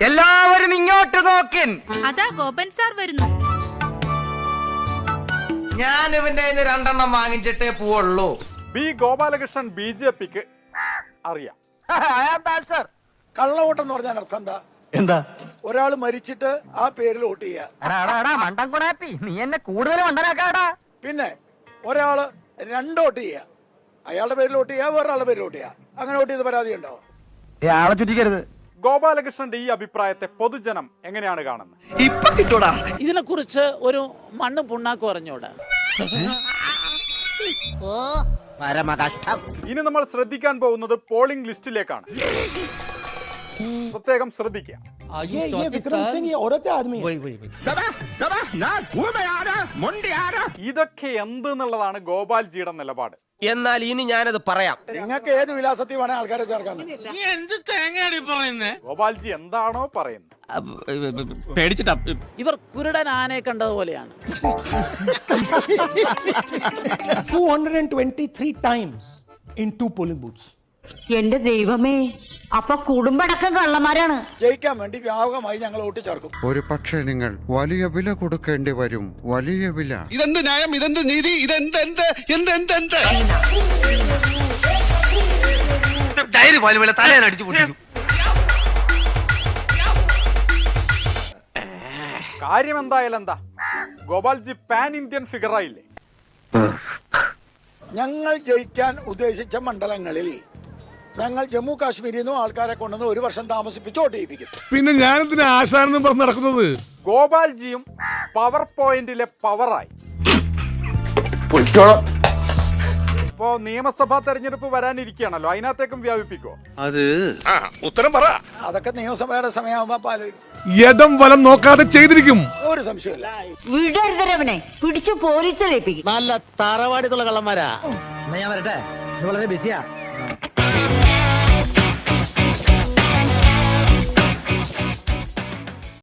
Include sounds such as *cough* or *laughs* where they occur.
എല്ലാവരും ഇങ്ങോട്ട് നോക്കിൻ. അതാ ഗോപൻ സാർ വരുന്നു. ഞാൻ ഇവന്റെ രണ്ടെണ്ണം വാങ്ങിച്ചിട്ടേ പോവുള്ളൂ. ബി ഗോപാലകൃഷ്ണൻ ബി ജെ പിക്ക് അറിയാം. *laughs* സർ കള്ളവോട്ടം എന്ന് പറഞ്ഞാൽ അർത്ഥം എന്താ? എന്താ? ഒരാൾ മരിച്ചിട്ട് ആ പേരിൽ വോട്ട് ചെയ്യുക മണ്ടൻ കുടാപ്പി നീ എന്നെ കൂടുതൽ മണ്ടനാക്കാടാ. പിന്നെ ഒരാൾ രണ്ട് വോട്ട് ചെയ്യുക അയാളുടെ പേരിൽ വോട്ട് ചെയ്യുക വേറൊരാളുടെ പേരിൽ വോട്ട് ചെയ്യാ. അങ്ങനെ വോട്ട് ചെയ്ത് പരാതി ഉണ്ടോ ആളെ ചുറ്റിക്കരുത്. ഗോപാലകൃഷ്ണന്റെ ഈ അഭിപ്രായത്തെ പൊതുജനം എങ്ങനെയാണ് കാണുന്നത്? ഇതിനെ കുറിച്ച് ഇതിനെക്കുറിച്ച് ഒരു മണ്ണ് പുണ്ണാക്ക് പറഞ്ഞോട് ഇനി നമ്മൾ ശ്രദ്ധിക്കാൻ പോകുന്നത് പോളിംഗ് ലിസ്റ്റിലേക്കാണ്. പ്രത്യേകം ശ്രദ്ധിക്കുക. ഇതൊക്കെ എന്ത് എന്നുള്ളതാണ് ഗോപാൽജിയുടെ നിലപാട്. എന്നാൽ ഇനി ഞാനത് പറയാം. നിങ്ങൾക്ക് ഏത് വിലാസത്തിൽ വേണേ ആൾക്കാരെ ചേർക്കാൻ? ഗോപാൽജി എന്താണോ പറയുന്നത്? പേടിച്ചിട്ടാ. ഇവർ കുരുടൻ ആനയെ കണ്ടതുപോലെയാണ്. *laughs* 223 times in two polling booths. എന്റെ ദൈവമേ അപ്പൊ കുടുംബടക്കം കള്ളന്മാരാണ്. ജയിക്കാൻ വേണ്ടി വ്യാപകമായി ഞങ്ങൾ ഓട്ടിച്ചേർക്കും ചേർക്കും ഒരു പക്ഷേ നിങ്ങൾ വലിയ വില കൊടുക്കേണ്ടി വരും. വലിയ വില. ഇതെന്ത് ന്യായം? ഇതെന്ത് നീതി? ഇതെന്ത് എന്ത് എന്ത് എന്ത് എന്ത്? ഡയറി പോലെ പോലെ തലേനെ അടിച്ചു പൊട്ടിക്കും. കാര്യം എന്തായാലും എന്താ? ഗോപാൽജി പാൻ ഇന്ത്യൻ ഫിഗറായില്ലേ? ഞങ്ങൾ ജയിക്കാൻ ഉദ്ദേശിച്ച മണ്ഡലങ്ങളിൽ ഞങ്ങൾ ജമ്മു കാശ്മീരിൽ നിന്നും ആൾക്കാരെ കൊണ്ടുവന്ന് ഒരു വർഷം താമസിപ്പിച്ച് വോട്ട് ചെയ്യിപ്പിക്കും പിന്നെ ഇതിനെ ആശാനെന്ന് പറഞ്ഞ് നടക്കുന്നത്? ഗോപാൽജിയും പവർ പോയിന്റിലെ പവറായി. ഇപ്പോ നിയമസഭാ തെരഞ്ഞെടുപ്പ് വരാനിരിക്കുകയാണല്ലോ. അതിനകത്തേക്കും പറ. അതൊക്കെ നിയമസഭയുടെ സമയമാകുമ്പോൾ ആലോചിക്കും യഥം വലം നോക്കാതെ ചെയ്തിരിക്കും. ഒരു സംശയമില്ല വിടരുതരവനെ പിടിച്ചു പോലീസിലേപ്പിക്കും നല്ല തറവാടിത്തുള്ള കള്ളന്മാരാ. ഞാൻ വരട്ടെ. വളരെ ബിസിയാ